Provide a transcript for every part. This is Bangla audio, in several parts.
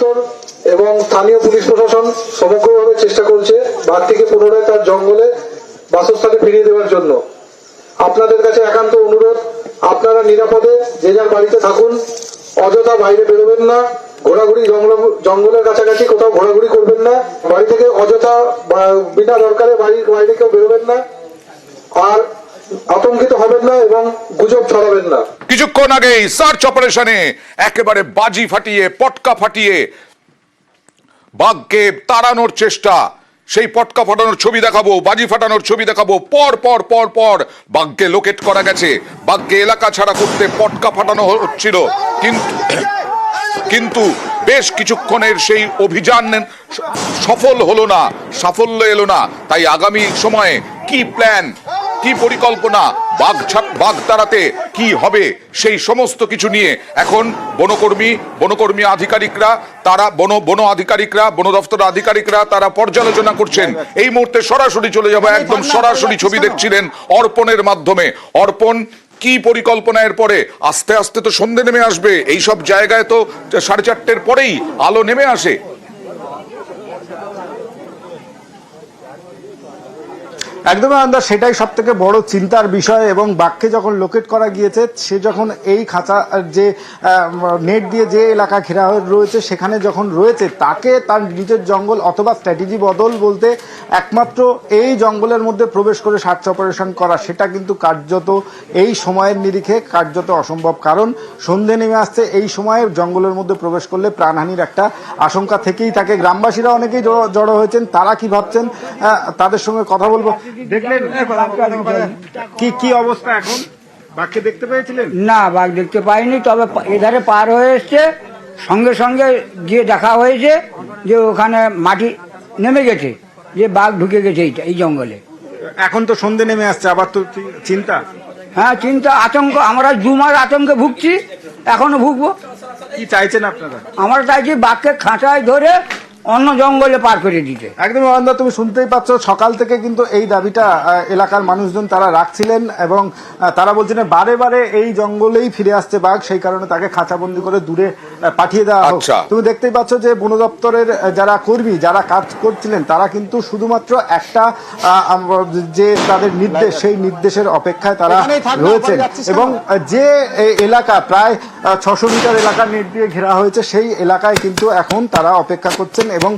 দপ্তর এবং স্থানীয় পুলিশ প্রশাসন সমগ্রভাবে চেষ্টা করছে বাঘটিকে পুনরায় তার জঙ্গলে বাসস্থানে ফিরিয়ে দেওয়ার জন্য। আপনাদের কাছে একান্ত অনুরোধ, আপনারা নিরাপদে যে যার বাড়িতে থাকুন, অযথা বাইরে বেরোবেন না, ঘোরাঘুরি জঙ্গল, জঙ্গলের কাছাকাছি কোথাও ঘোরাঘুরি করবেন না, বাড়ি থেকে অযথা বিনা দরকারে বাড়ির বাইরে কেউ বেরোবেন না। আর আতঙ্কিত হবেন না এবং গুজব ছড়াবেন না। কিছুক্ষণ আগেই সার্চ অপারেশনে একেবারে বাজি ফাটিয়ে, পটকা ফাটিয়ে বাঘকে তাড়ানোর চেষ্টা। সেই পটকা ফাটানোর ছবি দেখাবো, বাজি ফাটানোর ছবি দেখাবো। পর পর পর পর বাঘকে লোকেট করা গেছে। বাঘকে এলাকা ছাড়া করতে পটকা ফাটানো হচ্ছিল। কিন্তু কিন্তু বেশ কিছুক্ষণের সেই অভিযান সফল হলো না, সাফল্য এলো না। তাই আগামী সময়ে কি প্ল্যান কি পরিকল্পনা? বাঘ তাড়াতে কি হবে? সেই সমস্ত কিছু নিয়ে এখন বনকর্মী বনকর্মী আধিকারিকরা তারা বন বন আধিকারিকরা বন দফতর আধিকারিকরা তারা পর্যালোচনা করছেন। এই মুহূর্তে সরাসরি চলে যাব একদম সরাসরি ছবি দেখছিলেন অর্পণের মাধ্যমে। অর্পণ কি পরিকল্পনা এর পরে? আস্তে আস্তে তো সন্ধে নেমে আসবে। এই সব জায়গায় তো সাড়ে চারটের পরেই আলো নেমে আসে। একদমই আন্দাজ, সেটাই সব থেকে বড় চিন্তার বিষয় এবং বাক্যে যখন লোকেট করা গিয়েছে, সে যখন এই খাঁচা, যে নেট দিয়ে যে এলাকা ঘেরা রয়েছে, সেখানে যখন রয়েছে, তাকে তার নিজের জঙ্গল অথবা স্ট্র্যাটেজি বদল বলতে একমাত্র এই জঙ্গলের মধ্যে প্রবেশ করে সার্চ অপারেশন করা, সেটা কিন্তু কার্যত এই সময়ের নিরিখে কার্যত অসম্ভব। কারণ সন্ধে নেমে আসছে, এই সময়ে জঙ্গলের মধ্যে প্রবেশ করলে প্রাণহানির একটা আশঙ্কা থেকেই থাকে। গ্রামবাসীরা অনেকেই জড়ো- হয়েছেন, তারা কি ভাবছেন? তাদের সঙ্গে কথা বলব। দেখলেন? কি কি অবস্থা এখন? বাঘকে দেখতে পেয়েছিলেন? না বাঘ দেখতে পাইনি তবে এধারে পার হয়ে এসছে। সঙ্গে সঙ্গে গিয়ে দেখা হয়েছে যে ওখানে মাটি নেমে গেছে যে বাঘ ঢুকে গেছে এইটা এই জঙ্গলে। এখন তো সন্ধে নেমে আসছে আবার তো চিন্তা? হ্যাঁ চিন্তা আতঙ্ক আমরা মাস আতঙ্কে ভুগছি এখনও ভুগবো। কি চাইছেন আপনারা? আমরা চাইছি বাঘকে খাঁচায় ধরে অন্য জঙ্গলে পার করে দিতে। একদম অন্দা তুমি শুনতেই পাচ্ছ, সকাল থেকে কিন্তু এই দাবিটা এলাকার মানুষজন তারা রাখছিলেন এবং তারা বলছিলেন, বারে বারে এই জঙ্গলেই ফিরে আসছে বাঘ, সেই কারণে তাকে খাঁচাবন্দি করে দূরে পাঠিয়ে দেওয়া হোক। আচ্ছা। তুমি দেখতেই পাচ্ছ যে বন দপ্তরের যারা কর্মী যারা কাজ করছিলেন তারা কিন্তু শুধুমাত্র একটা আহ, যে তাদের নির্দেশ সেই নির্দেশের অপেক্ষায় তারা রয়েছেন। এবং যে এলাকা প্রায় ছশো মিটার এলাকা নেট দিয়ে ঘেরা হয়েছে সেই এলাকায় কিন্তু এখন তারা অপেক্ষা করছেন এবং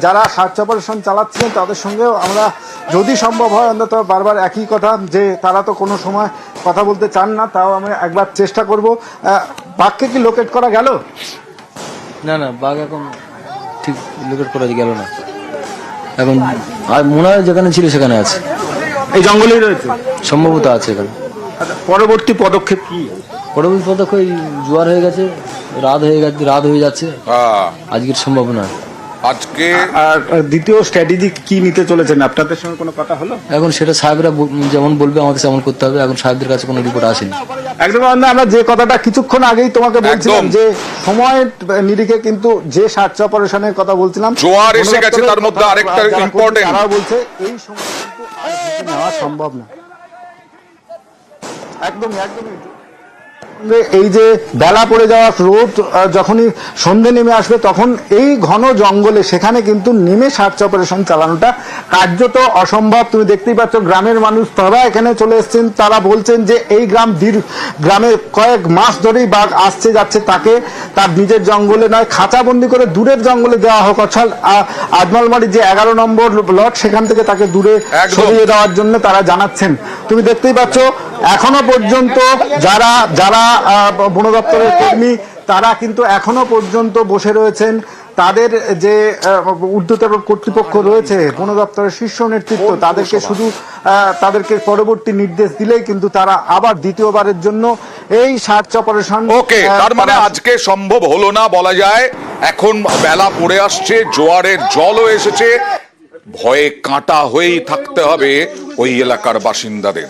যারা সার্চ অপারেশন চালাচ্ছিলেন তাদের সঙ্গেও আমরা যদি সম্ভব হয় অন্তত বারবার একই কথা যে তারা তো কোনো সময় কথা বলতে চান না তাও আমি একবার চেষ্টা করব। আহ, বাঘকে কি লোকেট করা গেল? না না বাঘ এখন ঠিক লোকেট করা গেল না। এখন আর মোনা হয় যেখানে ছিল সেখানে আছে। এই জঙ্গলেই রয়েছে? সম্ভবত আছে এখানে। আচ্ছা, পরবর্তী পদক্ষেপ কি? পরবর্তী পদক্ষেপ জোয়ার হয়ে গেছে রাত হয়ে গেছে রাত হয়ে যাচ্ছে। আজকের আজকের সম্ভাবনা। আজকে আর দ্বিতীয় স্ট্র্যাটেজি কি নিতে চলেছেন? আপনাদের সঙ্গে কোনো কথা হলো? এখন সেটা সাহেবরা যেমন বলবে আমাদের তেমন করতে হবে। এখন সাহেবদের কাছে কোনো রিপোর্ট আসেনি। একদম আমরা যে কথাটা কিছুক্ষণ আগেই তোমাকে বলছিলাম যে সময়ের নিরিখে কিন্তু যে সার্চ অপারেশনের কথা বলছিলাম জোয়ার এসে গেছে, তার মধ্যে আরেকটা তারা বলছে এই সময় কিন্তু নেওয়া সম্ভব না। একদমই একদমই। এই যে বেলা পড়ে যাওয়া রোদ যখনই সন্ধে নেমে আসবে তখন এই ঘন জঙ্গলে সেখানে কিন্তু নেমে সার্চ অপারেশন চালানোটা কার্যত অসম্ভব। তুমি দেখতেই পাচ্ছ গ্রামের মানুষ তারা এখানে চলে এসছেন। তারা বলছেন যে এই গ্রাম দীর্ঘ গ্রামে কয়েক মাস ধরেই বাঘ আসছে যাচ্ছে তাকে তার নিজের জঙ্গলে নয় খাঁচাবন্দি করে দূরের জঙ্গলে দেওয়া হোক। অর্থাৎ আহ, আজমলমারির যে এগারো নম্বর লট সেখান থেকে তাকে দূরে সরিয়ে দেওয়ার জন্য তারা জানাচ্ছেন। তুমি দেখতেই পাচ্ছ এখনও পর্যন্ত যারা যারা বন দপ্তরের কর্মী তারা কিন্তু এখনও পর্যন্ত বসে রয়েছেন। তাদের যে ঊর্ধ্বতর কর্তৃপক্ষ রয়েছে বন দপ্তরের শীর্ষ নেতৃত্ব তাদেরকে শুধু তাদেরকে পরবর্তী নির্দেশ দিলেই কিন্তু তারা আবার দ্বিতীয়বারের জন্য এই সার্চ অপারেশন ওকে তার মানে আজকে সম্ভব হলো না বলা যায়। এখন বেলা পড়ে আসছে জোয়ারের জলও এসেছে। ভয়ে কাঁটা হয়েই থাকতে হবে ওই এলাকার বাসিন্দাদের।